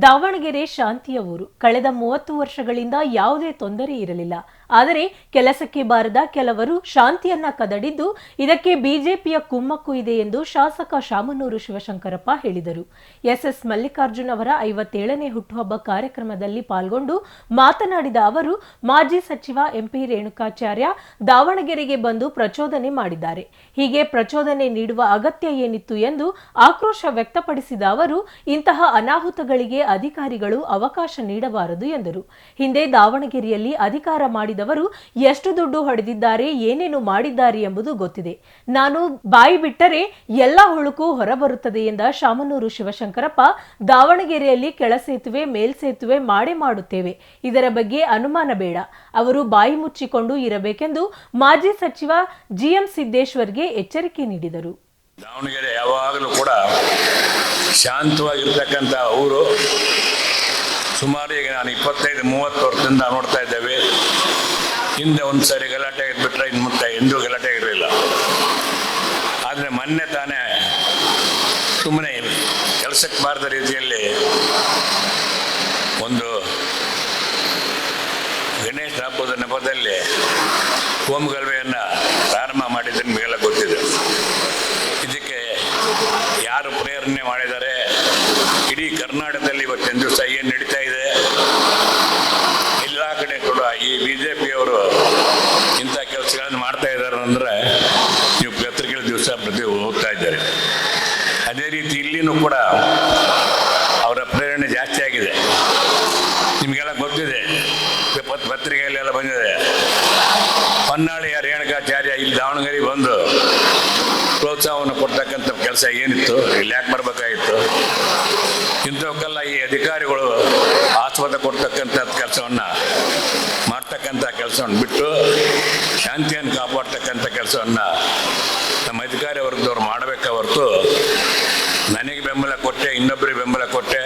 ದಾವಣಗೆರೆ ಶಾಂತಿಯ ಊರು ಕಳೆದ ಮೂವತ್ತು ವರ್ಷಗಳಿಂದ ಯಾವುದೇ ತೊಂದರೆ ಇರಲಿಲ್ಲ. ಆದರೆ ಕೆಲಸಕ್ಕೆ ಬಾರದ ಕೆಲವರು ಶಾಂತಿಯನ್ನ ಕದಡಿದ್ದು ಇದಕ್ಕೆ ಬಿಜೆಪಿಯ ಕುಮ್ಮಕ್ಕು ಇದೆ ಎಂದು ಶಾಸಕ ಶಾಮನೂರು ಶಿವಶಂಕರಪ್ಪ ಹೇಳಿದರು. ಎಸ್ಎಸ್ ಮಲ್ಲಿಕಾರ್ಜುನ್ ಅವರ ಐವತ್ತೇಳನೇ ಹುಟ್ಟುಹಬ್ಬ ಕಾರ್ಯಕ್ರಮದಲ್ಲಿ ಪಾಲ್ಗೊಂಡು ಮಾತನಾಡಿದ ಅವರು, ಮಾಜಿ ಸಚಿವ ಎಂಪಿ ರೇಣುಕಾಚಾರ್ಯ ದಾವಣಗೆರೆಗೆ ಬಂದು ಪ್ರಚೋದನೆ ಮಾಡಿದ್ದಾರೆ. ಹೀಗೆ ಪ್ರಚೋದನೆ ನೀಡುವ ಅಗತ್ಯ ಏನಿತ್ತು ಎಂದು ಆಕ್ರೋಶ ವ್ಯಕ್ತಪಡಿಸಿದ ಅವರು, ಇಂತಹ ಅನಾಹುತಗಳಿಗೆ ಅಧಿಕಾರಿಗಳು ಅವಕಾಶ ನೀಡಬಾರದು ಎಂದರು. ಹಿಂದೆ ದಾವಣಗೆರೆಯಲ್ಲಿ ಅಧಿಕಾರ ಮಾಡಿದವರು ಎಷ್ಟು ದುಡ್ಡು ಹೊಡೆದಿದ್ದಾರೆ, ಏನೇನು ಮಾಡಿದ್ದಾರೆ ಎಂಬುದು ಗೊತ್ತಿದೆ. ನಾನು ಬಾಯಿ ಬಿಟ್ಟರೆ ಎಲ್ಲ ಹುಳುಕು ಹೊರಬರುತ್ತದೆ ಎಂದ ಶಾಮನೂರು ಶಿವಶಂಕರಪ್ಪ, ದಾವಣಗೆರೆಯಲ್ಲಿ ಕೆಳಸೇತುವೆ ಮೇಲ್ಸೇತುವೆ ಮಾಡೇ ಮಾಡುತ್ತೇವೆ. ಇದರ ಬಗ್ಗೆ ಅನುಮಾನ ಬೇಡ. ಅವರು ಬಾಯಿ ಮುಚ್ಚಿಕೊಂಡು ಇರಬೇಕೆಂದು ಮಾಜಿ ಸಚಿವ ಜಿಎಂ ಸಿದ್ದೇಶ್ವರ್ಗೆ ಎಚ್ಚರಿಕೆ ನೀಡಿದರು. ದಾವಣಗೆರೆ ಯಾವಾಗಲೂ ಕೂಡ ಶಾಂತವಾಗಿರ್ತಕ್ಕಂಥ ಊರು. ಸುಮಾರು ಈಗ ನಾನು ಇಪ್ಪತ್ತೈದು, ಮೂವತ್ತು ವರ್ಷದಿಂದ ನೋಡ್ತಾ ಇದ್ದೇವೆ. ಹಿಂದೆ ಒಂದು ಸಾರಿ ಗಲಾಟೆ ಆಗಿಬಿಟ್ರೆ ಇನ್ನು ಮುಂದೆ ಎಂದೂ ಗಲಾಟೆ ಇರಲಿಲ್ಲ ಆದರೆ ಮೊನ್ನೆ ತಾನೇ ಸುಮ್ಮನೆ ಕೆಲಸಕ್ಕೆ ಬಾರದ ರೀತಿಯಲ್ಲಿ ಒಂದು ಗಣೇಶ ಹಬ್ಬದ ನೆಪದಲ್ಲಿ ಹೋಮಗಲ್ವೆಯನ್ನು ಪ್ರಾರಂಭ ಮಾಡಿದ್ದು ನಿಮಗೆಲ್ಲ ಗೊತ್ತಿದೆ ಇದಕ್ಕೆ ಯಾರು ಪ್ರೇರಣೆ ಮಾಡಿದ್ದಾರೆ. ಇಡೀ ಕರ್ನಾಟಕದಲ್ಲಿ ಇವತ್ತಿನ ದಿವಸ ಏನು ನಡೀತಾ ಇದೆ? ಎಲ್ಲ ಕಡೆ ಕೂಡ ಈ ಬಿ ಜೆ ಪಿಯವರು ಇಂಥ ಕೆಲಸಗಳನ್ನು ಮಾಡ್ತಾ ಇದ್ದಾರೆ ಅಂದರೆ ನೀವು ಪತ್ರಿಕೆಗಳ ದಿವಸ ಪ್ರತಿ ಹೋಗ್ತಾ ಇದ್ದಾರೆ. ಅದೇ ರೀತಿ ಇಲ್ಲಿನೂ ಕೂಡ ಅವರ ಪ್ರೇರಣೆ ಜಾಸ್ತಿ ಆಗಿದೆ. ನಿಮಗೆಲ್ಲ ಗೊತ್ತಿದೆ ಪತ್ರಿಕೆಯಲ್ಲಿ ಪತ್ರಿಕೆಯಲ್ಲೆಲ್ಲ ಬಂದಿದೆ. ಹೊನ್ನಾಳಿಯ ರೇಣುಕಾಚಾರ್ಯ ಇಲ್ಲಿ ದಾವಣಗೆರೆಗೆ ಬಂದು ಪ್ರೋತ್ಸಾಹವನ್ನು ಕೊಡ್ತಕ್ಕಂಥ ಕೆಲಸ ಏನಿತ್ತು? ಇಲ್ಲಿ ಯಾಕೆ ಬರಬೇಕಾಗಿತ್ತು ಇಂಥವಕ್ಕೆಲ್ಲ ಈ ಅಧಿಕಾರಿಗಳು ಆಸ್ಪದ ಕೊಡ್ತಕ್ಕಂಥ ಕೆಲಸವನ್ನು, ಮಾಡ್ತಕ್ಕಂಥ ಕೆಲಸವನ್ನು ಬಿಟ್ಟು ಶಾಂತಿಯನ್ನು ಕಾಪಾಡ್ತಕ್ಕಂಥ ಕೆಲಸವನ್ನು ನಮ್ಮ ಅಧಿಕಾರಿ ವರ್ಗದವ್ರು ಮಾಡಬೇಕ ಹೊರತು ನನಗೆ ಬೆಂಬಲ ಕೊಟ್ಟೆ ಇನ್ನೊಬ್ಬರಿಗೆ ಬೆಂಬಲ ಕೊಟ್ಟೆ,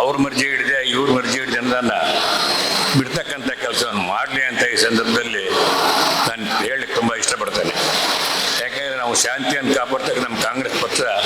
ಅವ್ರ ಮರ್ಜಿ ಹಿಡಿದೆ, ಇವ್ರ ಮರ್ಜಿ ಹಿಡಿದೆ ಅನ್ನೋದನ್ನು ಬಿಡ್ತಕ್ಕಂಥ ಕೆಲಸವನ್ನು ಮಾಡಲಿ ಅಂತ ಈ ಸಂದರ್ಭದಲ್ಲಿ ನಾನು ಹೇಳಿ ತುಂಬ ಇಷ್ಟಪಡ್ತೇನೆ. ಶಾಂತಿಯನ್ನು ಕಾಪಾಡ್ತಕ್ಕ ನಮ್ಮ ಕಾಂಗ್ರೆಸ್ ಪಕ್ಷ